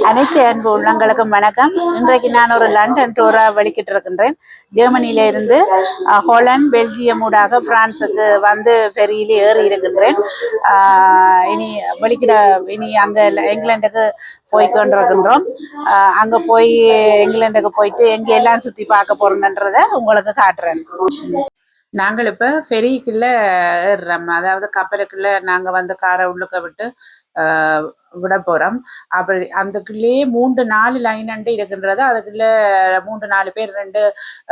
அனைத்து அன்பு உள்ளங்களுக்கும் வணக்கம். இன்றைக்கு நான் ஒரு லண்டன் டூரா வெளிக்கிட்டு இருக்கின்றேன். ஜெர்மனியில இருந்து ஹோலண்ட் பெல்ஜியம் ஊடாக பிரான்சுக்கு வந்து ஃபெரியில ஏறி இருக்கின்றேன். இனி வெளிக்கிட இனி அங்க இங்கிலாந்துக்கு போய் கொண்டிருக்கின்றோம். அஹ், அங்க போய் இங்கிலாந்துக்கு போயிட்டு எங்க எல்லாம் சுத்தி பார்க்க போறோம்ன்றத உங்களுக்கு காட்டுறேன். நாங்கள் இப்போ ஃபெரிக்குள்ளே ஏறுறோம். அதாவது கப்பலுக்குள்ள நாங்கள் வந்து காரை உள்ளுக்க விட்டு விட போகிறோம் அப்படி அதுக்குள்ளேயே மூன்று நாலு லைன் அண்டு இருக்கின்றது அதுக்குள்ள மூன்று நாலு பேர் ரெண்டு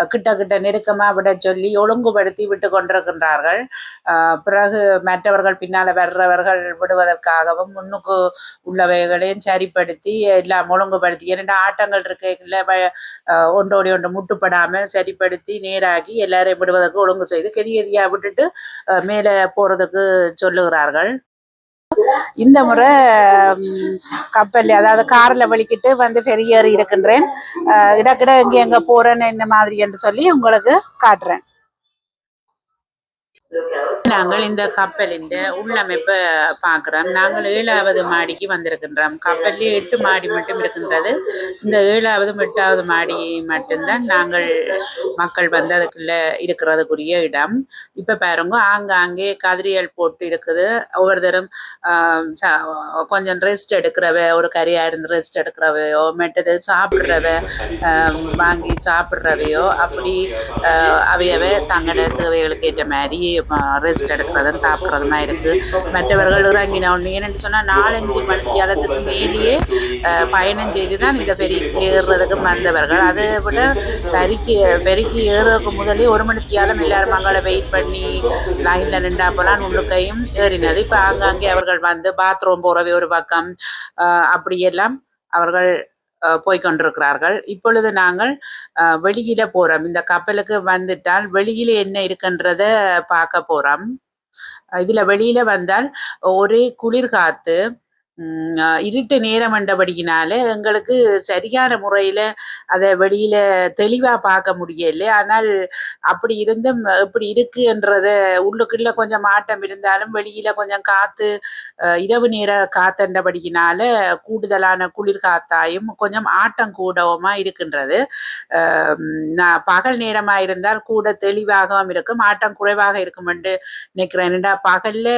கிட்ட கிட்ட நெருக்கமாக விட சொல்லி ஒழுங்குபடுத்தி விட்டு கொண்டிருக்கின்றார்கள். பிறகு மற்றவர்கள் பின்னால் வர்றவர்கள் விடுவதற்காகவும் முன்னுக்கு உள்ளவைகளையும் சரிப்படுத்தி எல்லாம் ஒழுங்குபடுத்தி இரண்டு ஆட்டங்கள் இருக்கைக்குள்ள வ- ஒன்றோடி ஒன்று முட்டுப்படாமல் சரிப்படுத்தி நேராகி எல்லாரையும் விடுவதற்கு ஒழுங்கு செய்து கெதி கெதியாக விட்டுட்டு மேலே போறதுக்கு சொல்லுகிறார்கள். இந்த முறை கப்பல் அதாவது காரில் வலிக்கிட்டு வந்து ஃபெரி ஏறி இருக்கின்றேன். இடக்கிட எங்கே எங்க போறேன்னு என்ன மாதிரி என்று சொல்லி உங்களுக்கு காட்டுறேன். நாங்கள் இந்த கப்பலின் உள்ளமைப்பை பார்க்குறோம். நாங்கள் ஏழாவது மாடிக்கு வந்திருக்கின்றோம். கப்பல்லே எட்டு மாடி மட்டும் இருக்கின்றது. இந்த ஏழாவது எட்டாவது மாடி மட்டும்தான் நாங்கள் மக்கள் வந்து அதுக்குள்ள இருக்கிறதுக்குரிய இடம். இப்போ பாருங்க ஆங்காங்கே கதிரியல் போட்டு இருக்குது. ஒவ்வொருத்தரும் தரம் சா- கொஞ்சம் ரெஸ்ட் எடுக்கிறவ ஒரு கரியா இருந்து ரெஸ்ட் எடுக்கிறவையோ மெட்டது சாப்பிட்றவ வாங்கி சாப்பிட்றவையோ அப்படி அவையவை தங்களோட தேவைகளுக்கு ஏற்ற மாதிரி ரெஸ்ட் எடுக்கிறதும் சாப்பிட்றதுமா இருக்கு. மற்றவர்கள் இறங்கின ஒன்று என்னன்னு நாலஞ்சு நாலஞ்சு மணித்தியாலத்துக்கு மேலேயே பயணம் செய்து தான் இந்த ஃபெரிக்கு ஏறுறதுக்கு வந்தவர்கள். அதை விட ஃபெரிக்கு ஃபெரிக்கு ஏறுறதுக்கு முதலே ஒரு மணித்தியாலம் எல்லாரும் மங்களை வெயிட் பண்ணி லைன்ல நின்றாப்பெல்லாம் உள்ளுக்கையும் ஏறினது. இப்போ ஆங்காங்கே அவர்கள் வந்து பாத்ரூம் போகிறவே ஒரு பக்கம். அப்படியெல்லாம் அவர்கள் போய்கொண்டிருக்கிறார்கள் இப்பொழுது நாங்கள் வெளியில போறோம். இந்த கப்பலுக்கு வந்துட்டால் வெளியில என்ன இருக்குன்றத பார்க்க போறோம். இதுல வெளியில வந்தால் ஒரே குளிர் காத்து இருட்டு நேரம் என்றபடியினால எங்களுக்கு சரியான முறையில் அதை வெளியில் தெளிவாக பார்க்க முடியல. ஆனால் அப்படி இருந்தும் எப்படி இருக்குன்றத உள்ளுக்குள்ள கொஞ்சம் மாட்டம் இருந்தாலும் வெளியில் கொஞ்சம் காற்று இரவு நேர காத்தண்டபடியினால கூடுதலான குளிர் காத்தாயும் கொஞ்சம் ஆட்டம் கூடவுமா இருக்கின்றது. நான் பகல் நேரமாக இருந்தால் கூட தெளிவாகவும் இருக்கும் ஆட்டம் குறைவாக இருக்கும் என்று நினைக்கிறேன். ஏன்டா பகலில்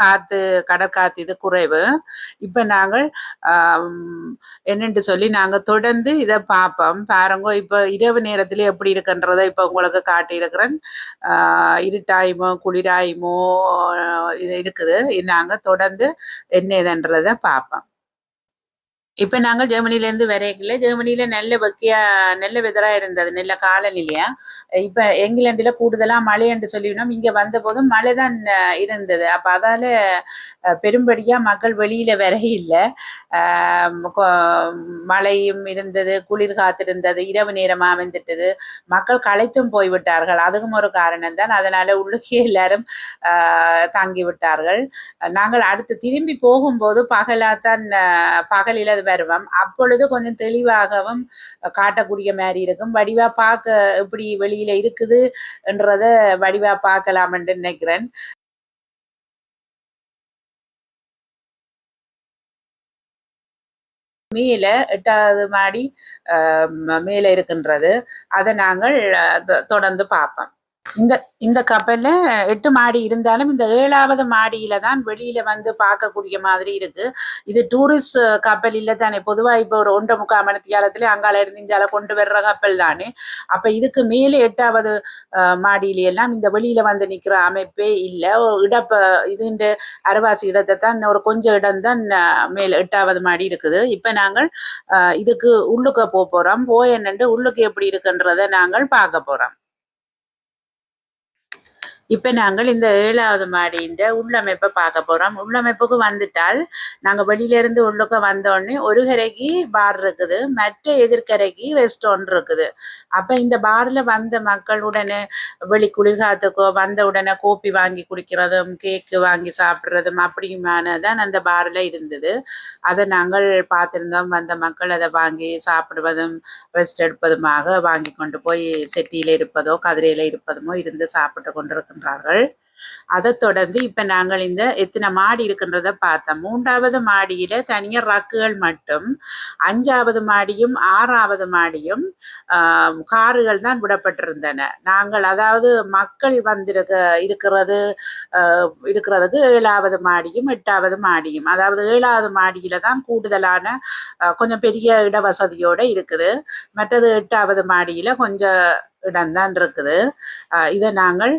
காற்று கடற்காத்து இது குறைவு. இப்ப நாங்கள் என்னென்று சொல்லி நாங்க தொடர்ந்து இதை பார்ப்போம் பாருங்க இப்ப இரவு நேரத்துல எப்படி இருக்குன்றதை இப்ப உங்களுக்கு காட்டியிருக்கிறேன். ஆஹ் இருட்டாயுமோ குளிராயுமோ இது இருக்குது. நாங்கள் நாங்க தொடர்ந்து என்ன இதுன்றதை பார்ப்போம் இப்ப நாங்கள் ஜெர்மனில இருந்து வரைக்கல ஜெர்மனில நல்ல வெக்கையா நல்ல வெதரா இருந்தது. நல்ல காலநிலையா. இப்ப இங்கிலாந்துல கூடுதலா மழை என்று சொல்லிவிடும் இங்க வந்த போதும் மழை தான் இருந்தது. அப்ப அதால பெரும்படியாக பெரும்படியா மக்கள் வெளியில வர இல்லை மழையும் இருந்தது குளிர் காத்திருந்தது இரவு நேரமா வந்துட்டது மக்கள் களைத்தும் போய்விட்டார்கள். அதுவும் ஒரு காரணம் தான். அதனால உள்ளுக்கே எல்லாரும் ஆஹ், தங்கி விட்டார்கள் நாங்கள் அடுத்து திரும்பி போகும்போது பகலாத்தான் தான் பகலில் அது வருவோம் அப்பொழுது கொஞ்சம் தெளிவாகவும் காட்டக்கூடிய மாதிரி இருக்கும். வடிவா பார்க்க எப்படி வெளியில இருக்குது என்றத வடிவா பார்க்கலாம் என்று நினைக்கிறேன். மேல எட்டாவது மாடி ஆஹ், மேல இருக்கின்றது. அதை நாங்கள் தொடர்ந்து பார்ப்போம். இந்த இந்த கப்பல்ல எட்டு மாடி இருந்தாலும் இந்த ஏழாவது மாடியில தான் வெளியில வந்து பார்க்கக்கூடிய மாதிரி இருக்கு. இது டூரிஸ்ட் கப்பல் இல்ல தானே. பொதுவா இப்போ ஒரு ஒன்றை முக்கால் மணி அங்கால இருந்து இங்கால கொண்டு வர்ற கப்பல் தானே. அப்ப இதுக்கு மேலே எட்டாவது மாடியில எல்லாம் இந்த வெளியில வந்து நிக்கிற அமைப்பே இல்லை. ஒரு இடப்ப இதுன்ற அரவாசி இடத்தை தான் ஒரு கொஞ்சம் இடம் தான் மேல எட்டாவது மாடி இருக்குது. இப்ப நாங்கள் இதுக்கு உள்ளுக்க போக போறோம். போய் என்னண்டு உள்ளுக்கு எப்படி இருக்குன்றத நாங்கள் பார்க்க போறோம். இப்ப நாங்கள் இந்த ஏழாவது மாடின்ற உள்ளமைப்பை பார்க்க போறோம். உள்ளமைப்புக்கு வந்துட்டால் நாங்க வெளியில இருந்து உள்ளுக்க வந்த உடனே ஒரு கரைக்கு பார் இருக்குது. மற்ற எதிர்கரைக்கு ரெஸ்டாரண்ட் இருக்குது. அப்ப இந்த பார்ல வந்த மக்கள் உடனே வெளி குளிர்காத்துக்கோ வந்த உடனே கோப்பி வாங்கி குடிக்கிறதும் கேக்கு வாங்கி சாப்பிடுறதும் அப்படிமானதான் அந்த பாரில் இருந்தது. அதை நாங்கள் பார்த்துருந்தோம். வந்த மக்கள் அதை வாங்கி சாப்பிடுவதும் ரெஸ்ட் எடுப்பதுமாக வாங்கி கொண்டு போய் செட்டியில் இருப்பதோ கதிரையில இருப்பதுமோ இருந்து சாப்பிட்டு இருக்கின்றார்கள் அதை தொடர்ந்து இப்ப நாங்கள் இந்த எத்தனை மாடி இருக்கின்றத பார்த்தோம். மூன்றாவது மாடியில தனியார் ரக்குகள் மட்டும் அஞ்சாவது மாடியும் ஆறாவது மாடியும் ஆஹ், கார்கள் தான் விடப்பட்டிருந்தன. நாங்கள் அதாவது மக்கள் வந்திருக்க இருக்கிறது ஆஹ், இருக்கிறதுக்கு ஏழாவது மாடியும் எட்டாவது மாடியும். அதாவது ஏழாவது மாடியில தான் கூடுதலான கொஞ்சம் பெரிய இட வசதியோட இருக்குது. மற்றது எட்டாவது மாடியில கொஞ்சம் இடம்தான் இருக்குது இதை நாங்கள்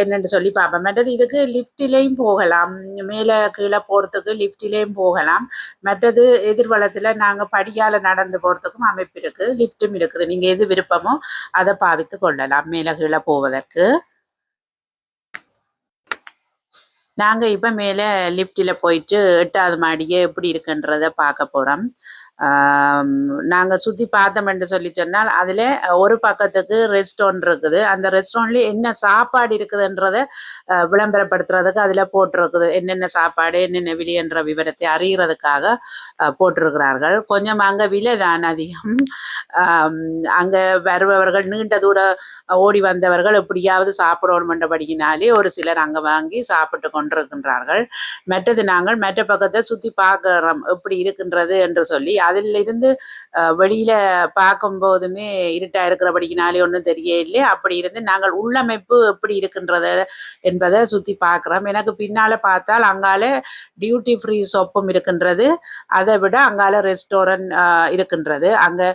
என்னென்று சொல்லி பார்ப்போம். மற்றது இதுக்கு லிஃப்டிலையும் போகலாம். மேலே கீழே போகிறதுக்கு லிஃப்டிலையும் போகலாம். மற்றது எதிர்வளத்தில் நாங்கள் படியால் நடந்து போகிறதுக்கும் அமைப்பு இருக்குது லிஃப்ட்டும் இருக்குது. நீங்கள் எது விருப்பமோ அதை பாவித்து கொள்ளலாம் மேலே கீழே போவதற்கு. நாங்கள் இப்போ மேலே லிஃப்டில் போயிட்டு எட்டாவது மாடியே எப்படி இருக்குன்றத பார்க்க போகிறோம் நாங்கள் சுற்றி என்று சொல்லி சொன்னால் அதில் ஒரு பக்கத்துக்கு ரெஸ்டாரண்ட் இருக்குது. அந்த ரெஸ்டாரண்ட்லேயே என்ன சாப்பாடு இருக்குதுன்றதை விளம்பரப்படுத்துறதுக்கு அதில் போட்டிருக்குது. என்னென்ன சாப்பாடு என்னென்ன விலைன்ற விவரத்தை அறிகிறதுக்காக போட்டிருக்கிறார்கள். கொஞ்சம் அங்கே விலை தான் அதிகம். அங்கே வருபவர்கள் நீண்ட தூரம் ஓடி வந்தவர்கள் எப்படியாவது சாப்பிடணுமென்றபடியினாலே ஒரு சிலர் அங்கே வாங்கி சாப்பிட்டு கொண்டிருக்கின்றார்கள். மற்றது நாங்கள் மற்ற பக்கத்தை சுற்றி பார்க்குறோம். எப்படி இருக்கின்றது என்று சொல்லி அதுல இருந்து வெளியில பார்க்கும் போதுமே இருட்டா இருக்கிறபடியினாலே ஒன்றும் தெரியல அப்படி இருந்து நாங்கள் உள்ளமைப்பு எப்படி இருக்கின்றது என்பதை சுற்றி பார்க்குறோம். எனக்கு பின்னால பார்த்தால் அங்கால டியூட்டி ஃப்ரீ ஷாப்பும் இருக்கின்றது. அதை விட அங்கால ரெஸ்டாரண்ட் இருக்கின்றது. அங்கே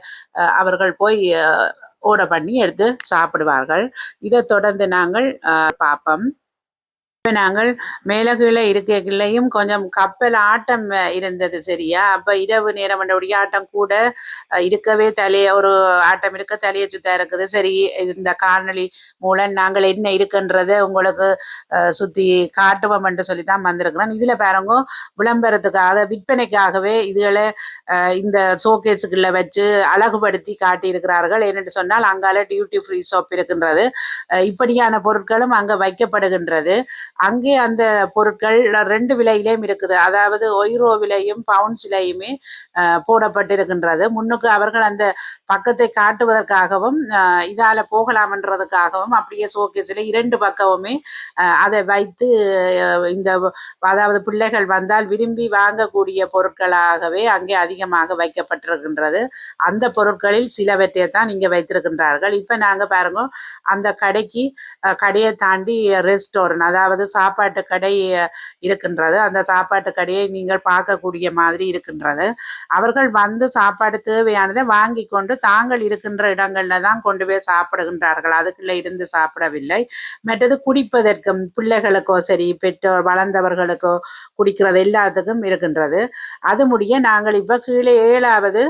அவர்கள் போய் ஓட பண்ணி எடுத்து சாப்பிடுவார்கள். இதை தொடர்ந்து நாங்கள் பார்ப்போம். இப்போ நாங்கள் மேலகீழே இருக்கைகளையும் கொஞ்சம் கப்பல் ஆட்டம் இருந்தது சரியா? அப்போ இரவு நேரம் உடைய ஆட்டம் கூட இருக்கவே தலைய ஒரு ஆட்டம் இருக்க தலையை சுத்தா இருக்குது. சரி இந்த காணொலி மூலம் நாங்கள் என்ன இருக்குன்றதை உங்களுக்கு சுற்றி சுத்தி காட்டுவோம் என்று சொல்லி தான் வந்திருக்கிறோம். இதில் பாருங்க விளம்பரத்துக்காக விற்பனைக்காகவே இதுகளை இந்த ஷோகேஸுக்குள்ள வச்சு அழகுபடுத்தி காட்டியிருக்கிறார்கள். என்னென்று சொன்னால் அங்கால டியூட்டி ஃப்ரீ ஷாப் இருக்கின்றது. இப்படியான பொருட்களும் அங்கே வைக்கப்படுகின்றது. அங்கே அந்த பொருட்கள் ரெண்டு விலையிலையும் இருக்குது. அதாவது ஒய்ரோ விலையும் பவுன்ஸ் விலையுமே போடப்பட்டிருக்கின்றது. முன்னுக்கு அவர்கள் அந்த பக்கத்தை காட்டுவதற்காகவும் இதால் இதால போகலாம்ன்றதுக்காகவும் அப்படியே ஷோகேஸில் இரண்டு பக்கமுமே அதை வைத்து இந்த அதாவது பிள்ளைகள் வந்தால் விரும்பி வாங்கக்கூடிய பொருட்களாகவே அங்கே அதிகமாக வைக்கப்பட்டிருக்கின்றது. அந்த பொருட்களில் சிலவற்றை தான் இங்கே வைத்திருக்கின்றார்கள். இப்போ நாங்கள் பாருங்க அந்த கடைக்கு கடையை தாண்டி ரெஸ்டாரண்ட் அதாவது சாப்பாட்டு கடை இருக்கின்றது. அந்த சாப்பாட்டு கடையை நீங்கள் பார்க்கக்கூடிய மாதிரி இருக்கின்றது. அவர்கள் வந்து சாப்பாடு தேவையானதை வாங்கி கொண்டு தாங்கள் இருக்கின்ற இடங்களில் தான் கொண்டு போய் சாப்பிடுகின்றார்கள். அதுக்குள்ளே இருந்து சாப்பிடவில்லை. மற்றது குடிப்பதற்கும் பிள்ளைகளுக்கோ சரி பெற்றோர் வளர்ந்தவர்களுக்கோ குடிக்கிறது எல்லாத்துக்கும் இருக்கின்றது. அது முடிய நாங்கள் இப்போ கீழே ஏழாவது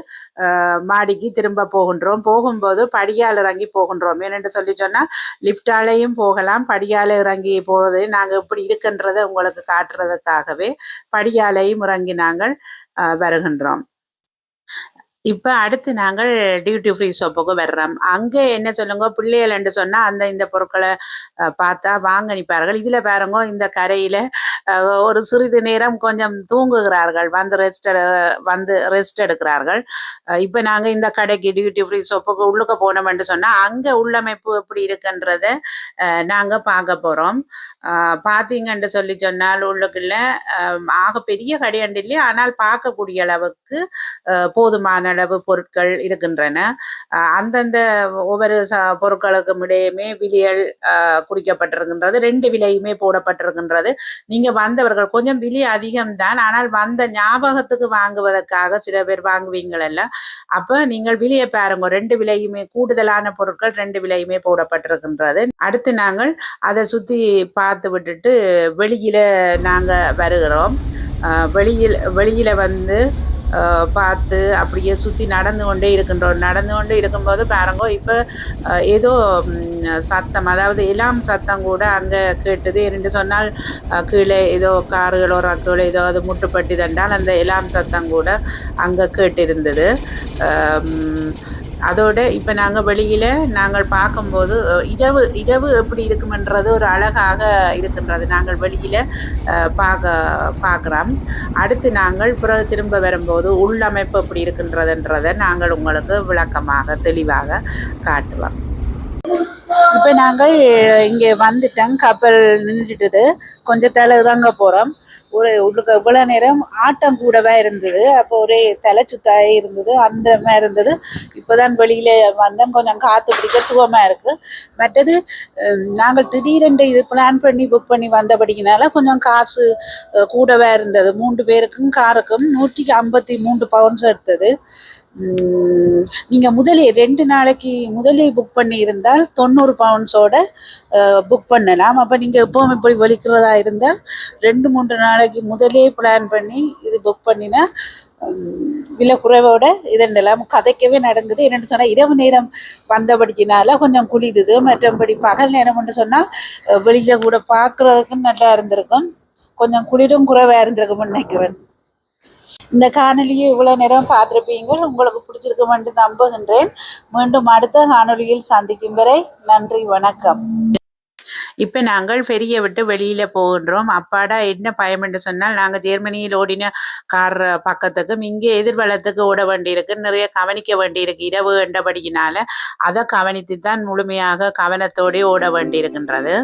மாடிக்கு திரும்ப போகின்றோம். போகும்போது படியால் இறங்கி போகின்றோம். ஏனென்று சொல்லி சொன்னால் லிஃப்டாலையும் போகலாம் படியால் இறங்கி போகிறது நாங்கள் இப்படி இருக்குன்றதை உங்களுக்கு காட்டுறதுக்காகவே படியாலையும் இறங்கி நாங்கள் அஹ், வருகின்றோம். இப்போ அடுத்து நாங்கள் டியூட்டி ஃப்ரீ ஷாப்புக்கு வர்றோம். அங்கே என்ன சொல்லுங்க? பிள்ளைகள் என்று சொன்னால் அந்த இந்த பொருட்களை பார்த்தா வாங்க நிற்பார்கள் இதில் பாருங்க இந்த கரையில் ஒரு சிறிது நேரம் கொஞ்சம் தூங்குகிறார்கள். வந்து ரெஸ்ட் வந்து ரெஸ்ட் எடுக்கிறார்கள். இப்போ நாங்கள் இந்த கடைக்கு டியூட்டி ஃப்ரீ ஷாப்புக்கு உள்ளுக்க போனோம் என்று சொன்னால் அங்கே உள்ளமைப்பு எப்படி இருக்குன்றதை நாங்கள் பார்க்க போகிறோம் பார்த்தீங்கன்னு சொல்லி சொன்னால் உள்ளுக்குள்ள ஆக பெரிய கடையண்டு இல்லை ஆனால் பார்க்கக்கூடிய அளவுக்கு போதுமான அளவு பொருட்கள் இருக்கின்றன. அந்தந்த ஒவ்வொரு ச பொருட்களுக்கும் இடையுமே விலைகள் குறிக்கப்பட்டிருக்கின்றது. ரெண்டு விலையுமே போடப்பட்டிருக்கின்றது. நீங்க வந்தவர்கள் கொஞ்சம் விலை அதிகம்தான். ஆனால் வந்த ஞாபகத்துக்கு வாங்குவதற்காக சில பேர் வாங்குவீங்களல்ல. அப்போ நீங்கள் விலையை பாருங்க. ரெண்டு விலையுமே கூடுதலான பொருட்கள் ரெண்டு விலையுமே போடப்பட்டிருக்கின்றது. அடுத்து நாங்கள் அதை சுற்றி பார்த்து விட்டுட்டு வெளியில் நாங்கள் வருகிறோம். வெளியில் வெளியில் வந்து பார்த்து அப்படியே சுற்றி நடந்து கொண்டே இருக்கின்றோம். நடந்து கொண்டே இருக்கும்போது பாருங்க இப்போ ஏதோ சத்தம் அதாவது எலாம் சத்தம் கூட அங்கே கேட்டது. என்று சொன்னால் கீழே ஏதோ கார்களோ ரக்குகளோ ஏதோ அது முட்டுப்பட்டி தண்டால் அந்த எலாம் சத்தம் கூட அங்கே கேட்டிருந்தது. அதோட இப்போ நாங்கள் வெளியில் நாங்கள் பார்க்கும்போது இரவு இரவு எப்படி இருக்குமென்றது ஒரு அழகாக இருக்கின்றது. நாங்கள் வெளியில் பார்க்க பார்க்குறோம். அடுத்து நாங்கள் பிறகு திரும்ப வரும்போது உள்ளமைப்பு எப்படி இருக்கின்றதுன்றதை நாங்கள் உங்களுக்கு விளக்கமாக தெளிவாக காட்டுவோம். இப்போ நாங்கள் இங்கே வந்துட்டோம். கப்பல் நின்றுட்டுது. கொஞ்சம் தலை தாங்க போகிறோம் ஒரு உள்ளுக்கு இவ்வளோ நேரம் ஆட்டம் கூடவே இருந்தது. அப்போ ஒரே தலை சுத்தாக இருந்தது. அந்தமாக இருந்தது. இருந்தது இப்போதான் வெளியில் வந்தோம். கொஞ்சம் காற்று பிடிக்க சுகமாக இருக்குது மற்றது நாங்கள் திடீரென்று இது பிளான் பண்ணி புக் பண்ணி வந்தபடினால கொஞ்சம் காசு கூடவே இருந்தது. மூன்று பேருக்கும் காருக்கும் நூற்றி ஐம்பத்தி மூன்று பவுன்ஸ் எடுத்தது. நீங்கள் நீங்க முதலே ரெண்டு நாளைக்கு முதலே புக் பண்ணியிருந்தால் தொண்ணூறு பவுன்ஸோட புக் பண்ணலாம். அப்போ நீங்கள் எப்பவும் இப்படி வலிக்கிறதா இருந்தால் ரெண்டு மூன்று நாளைக்கு முதலே பிளான் பண்ணி இது புக் பண்ணினா விலை குறைவோட இதெல்லாம் கதைக்கவே நடங்குது என்னென்னு சொன்னால் இரவு நேரம் வந்தபடிக்கினால கொஞ்சம் குளிருது. மற்றபடி பகல் நேரம்னு சொன்னால் வெளியில் கூட பார்க்குறதுக்கும் நல்லா இருந்திருக்கும். கொஞ்சம் குளிரும் குறைவாக இருந்திருக்கும்னு நினைக்கிறேன். இந்த காணொலியை இவ்வளவு நேரம் பார்த்திருப்பீங்க உங்களுக்கு பிடிச்சிருக்கும் என்று நம்புகின்றேன். மீண்டும் அடுத்த காணொலியில் சந்திக்கும் வரை நன்றி வணக்கம். இப்ப நாங்கள் பெரிய விட்டு வெளியில போகின்றோம். அப்பாடா என்ன பயம் என்று சொன்னால் நாங்க ஜெர்மனியில் ஓடின கார் பக்கத்துக்கும் இங்கே எதிர்வலத்துக்கு ஓட வேண்டியிருக்கு நிறைய கவனிக்க வேண்டியிருக்கு இரவு என்றபடியினால. அதை கவனித்து தான் முழுமையாக கவனத்தோടെ ஓட வேண்டியிருக்கின்றது.